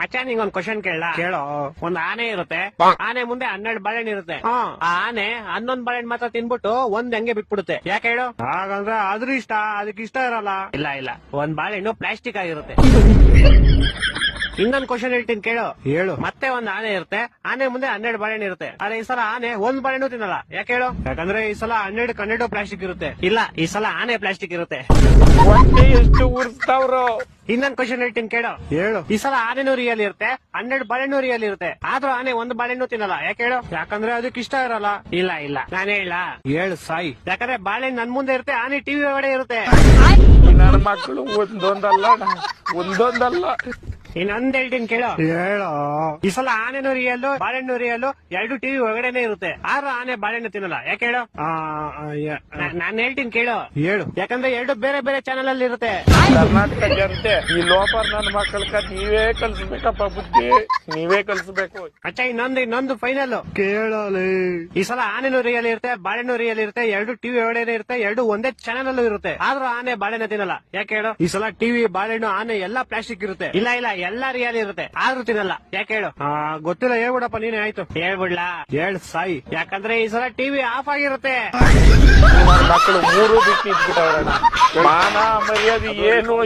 ಮಚ್ಚ ನಿಂಗೊಂದ್ ಕ್ವಶನ್ ಕೇಳ ಕೇಳೋ. ಒಂದ್ ಆನೆ ಇರುತ್ತೆ. ಆನೆ ಮುಂದೆ ಹನ್ನೆರಡು ಬಾಳೆಹಣ್ಣು ಇರುತ್ತೆ. ಆ ಆನೆ ಹನ್ನೊಂದ್ ಬಾಳೆಹಣ್ಣು ಮಾತ್ರ ತಿನ್ಬಿಟ್ಟು ಒಂದ್ ಹಂಗೆ ಬಿಟ್ಬಿಡುತ್ತೆ. ಯಾಕೆ ಹೇಳು? ಹಾಗಂದ್ರೆ ಅದ್ರ ಇಷ್ಟ ಅದಕ್ಕೆ ಇಷ್ಟ ಇರಲ್ಲ. ಇಲ್ಲ ಇಲ್ಲ. ಒಂದ್ ಬಾಳೆಹಣ್ಣು ಪ್ಲಾಸ್ಟಿಕ್ ಆಗಿರುತ್ತೆ. ಇನ್ನೊಂದ್ ಕ್ವಶನ್ ಹೇಳ್ತೀನಿ ಕೇಳು. ಹೇಳು. ಮತ್ತೆ ಒಂದ್ ಆನೆ ಇರುತ್ತೆ. ಆನೆ ಮುಂದೆ ಹನ್ನೆರಡು ಬಾಳೆಹಣ್ಣು ಇರುತ್ತೆ. ಆದ್ರೆ ಈ ಸಲ ಆನೆ ಒಂದ್ ಬಾಳೆಹಣ್ಣು ತಿನ್ನಲ್ಲ. ಯಾಕೆ ಹೇಳು? ಯಾಕಂದ್ರೆ ಈ ಸಲ ಹನ್ನೆರಡು ಕನ್ನೆರಡು ಪ್ಲಾಸ್ಟಿಕ್ ಇರುತ್ತೆ. ಇಲ್ಲ ಈ ಸಲ ಆನೆ ಪ್ಲಾಸ್ಟಿಕ್ ಇರುತ್ತೆ. ಎಷ್ಟು ಉರ್ಸ್ತಾವ್ರು. ಇನ್ನೊಂದ್ ಕ್ವಶನ್ ಹೇಳ್ತೀನಿ ಕೇಳು. ಹೇಳು. ಈ ಸಲ ಆನೆನೂ ರಿಯಲ್ ಇರುತ್ತೆ. ಹನ್ನೆರಡು ಬಾಳೆಹಣ್ಣು ರಿಯಲ್ ಇರುತ್ತೆ. ಆದ್ರೂ ಆನೆ ಒಂದ್ ಬಾಳೆಹಣ್ಣು ತಿನ್ನಲ್ಲ. ಯಾಕೆ ಹೇಳು? ಯಾಕಂದ್ರೆ ಅದಕ್ಕೆ ಇಷ್ಟ ಇರಲ್ಲ. ಇಲ್ಲ ಇಲ್ಲ. ನಾನು ಹೇಳ. ಹೇಳು ಸಾಯಿ. ಯಾಕಂದ್ರೆ ಬಾಳೆಹಣ್ಣು ನನ್ ಮುಂದೆ ಇರುತ್ತೆ ಆನೆ ಟಿವಿ ಒಳಗಡೆ ಇರುತ್ತೆ. ನನ್ನ ಮಕ್ಕಳು ಒಂದೊಂದಲ್ಲ ಒಂದೊಂದಲ್ಲ. ಇನ್ನೊಂದ್ ಹೇಳ್ತೀನಿ ಕೇಳು. ಹೇಳೋ? ಈ ಸಲ ಆನೆನೂ ರಿಯಲ್ ಬಾಳೆಹಣ್ಣು ರಿಯಲ್ ಎರಡು ಟಿವಿ ಒಳಗಡೆನೆ ಇರುತ್ತೆ. ಆದ್ರೂ ಆನೆ ಬಾಳೆಹಣ್ಣು ತಿನ್ನಲ್ಲ. ಯಾಕೆ ಹೇಳೋ? ನಾನು ಹೇಳ್ತೀನಿ ಕೇಳೋ. ಹೇಳು. ಯಾಕಂದ್ರೆ ಎರಡು ಬೇರೆ ಬೇರೆ ಚಾನಲ್ ಅಲ್ಲಿ ಇರುತ್ತೆ. ಕರ್ನಾಟಕ ಜನತೆ ಈ ಲೋಪ ನನ್ನ ಮಕ್ಕಳ ನೀವೇ ಕಲ್ಸ್ಬೇಕಪ್ಪ ಬುದ್ಧಿ. ನೀವೇ ಕಲ್ಸ್ಬೇಕು. ಅಚ್ಚ ಇನ್ನೊಂದು ಇನ್ನೊಂದು ಫೈನಲ್ ಕೇಳಲಿ. ಈ ಸಲ ಆನೆನೂ ರಿಯಲ್ ಇರುತ್ತೆ ಬಾಳೆನೂ ರಿಯಲ್ ಇರುತ್ತೆ ಎರಡು ಟಿವಿ ಒಳಗಡೆ ಇರುತ್ತೆ ಎರಡು ಒಂದೇ ಚಾನಲ್ ಅಲ್ಲೂ ಇರುತ್ತೆ. ಆದ್ರೂ ಆನೆ ಬಾಳೆನ ತಿನ್ನಲ್ಲ. ಯಾಕೆ ಹೇಳು? ಈ ಸಲ ಟಿವಿ ಬಾಳೆಹಣ್ಣು ಆನೆ ಎಲ್ಲಾ ಪ್ಲಾಸ್ಟಿಕ್ ಇರುತ್ತೆ. ಇಲ್ಲ ಇಲ್ಲ ಎಲ್ಲಾ ರಿಯಲ್ ಇರುತ್ತೆ. ಆದ್ರೂ ತಿನ್ನಲ್ಲ. ಯಾಕೆ ಹೇಳು? ಗೊತ್ತಿಲ್ಲ ಹೇಳ್ಬಿಡಪ್ಪ ನೀನೇ ಆಯ್ತು. ಹೇಳ್ಬಿಡ್ಲಾ? ಹೇಳ್ ಸಾಯಿ. ಯಾಕಂದ್ರೆ ಈ ಸಲ ಟಿವಿ ಆಫ್ ಆಗಿರುತ್ತೆ. ಮಕ್ಕಳು ಮೂರು ಬಿಟ್ಟು ಮಾನ ಮರ್ಯಾದೆ Dejo